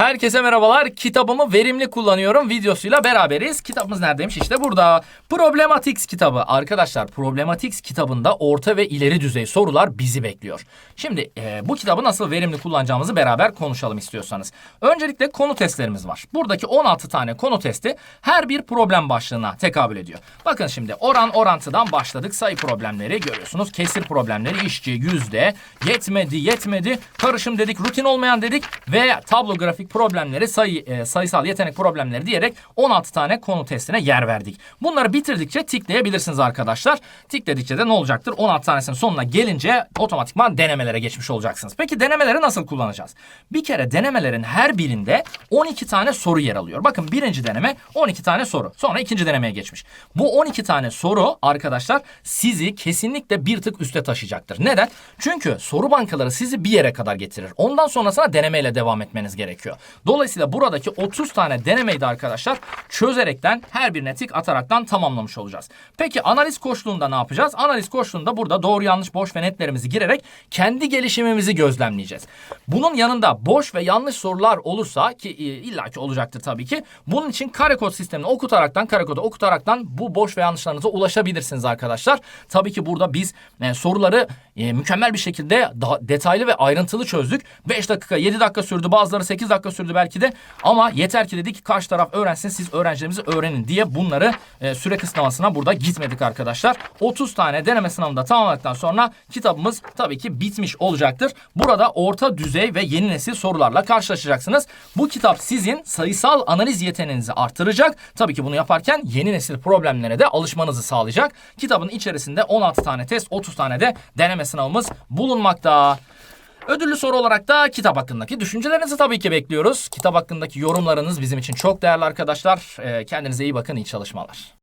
Herkese merhabalar. Kitabımı verimli kullanıyorum videosuyla beraberiz. Kitabımız neredeymiş? İşte burada. Problematics kitabı. Arkadaşlar Problematics kitabında orta ve ileri düzey sorular bizi bekliyor. Şimdi e, bu kitabı nasıl verimli kullanacağımızı beraber konuşalım istiyorsanız. Öncelikle konu testlerimiz var. Buradaki 16 tane konu testi her bir problem başlığına tekabül ediyor. Bakın şimdi oran orantıdan başladık. Sayı problemleri görüyorsunuz. Kesir problemleri, işçi, yüzde, yetmedi, yetmedi, karışım dedik, rutin olmayan dedik ve tablo grafik problemleri, sayı e, sayısal yetenek problemleri diyerek 16 tane konu testine yer verdik. Bunları bitirdikçe tikleyebilirsiniz arkadaşlar. Tikledikçe de ne olacaktır? 16 tanesinin sonuna gelince otomatikman denemelere geçmiş olacaksınız. Peki denemeleri nasıl kullanacağız? Bir kere denemelerin her birinde 12 tane soru yer alıyor. Bakın birinci deneme 12 tane soru. Sonra ikinci denemeye geçmiş. Bu 12 tane soru arkadaşlar sizi kesinlikle bir tık üste taşıyacaktır. Neden? Çünkü soru bankaları sizi bir yere kadar getirir. Ondan sonrasına denemeyle devam etmeniz gerekiyor. Dolayısıyla buradaki 30 tane denemeyi de arkadaşlar çözerekten her birine tik ataraktan tamamlamış olacağız. Peki analiz koşuluğunda ne yapacağız? Analiz koşuluğunda burada doğru yanlış boş ve netlerimizi girerek kendi gelişimimizi gözlemleyeceğiz. Bunun yanında boş ve yanlış sorular olursa ki e, illaki olacaktır tabii ki. Bunun için kare kod sistemini okutaraktan kare kodu okutaraktan bu boş ve yanlışlarınıza ulaşabilirsiniz arkadaşlar. Tabii ki burada biz e, soruları e, mükemmel bir şekilde daha detaylı ve ayrıntılı çözdük. 5 dakika 7 dakika sürdü bazıları 8 dakika sürdü belki de ama yeter ki dedik karşı taraf öğrensin siz öğrencilerimizi öğrenin diye bunları e, süre kısıtlamasına burada gitmedik arkadaşlar. 30 tane deneme sınavında tamamladıktan sonra kitabımız tabii ki bitmiş olacaktır. Burada orta düzey ve yeni nesil sorularla karşılaşacaksınız. Bu kitap sizin sayısal analiz yeteneğinizi artıracak. Tabii ki bunu yaparken yeni nesil problemlere de alışmanızı sağlayacak. Kitabın içerisinde 16 tane test, 30 tane de deneme sınavımız bulunmakta. Ödüllü soru olarak da kitap hakkındaki düşüncelerinizi tabii ki bekliyoruz. Kitap hakkındaki yorumlarınız bizim için çok değerli arkadaşlar. Ee, kendinize iyi bakın, iyi çalışmalar.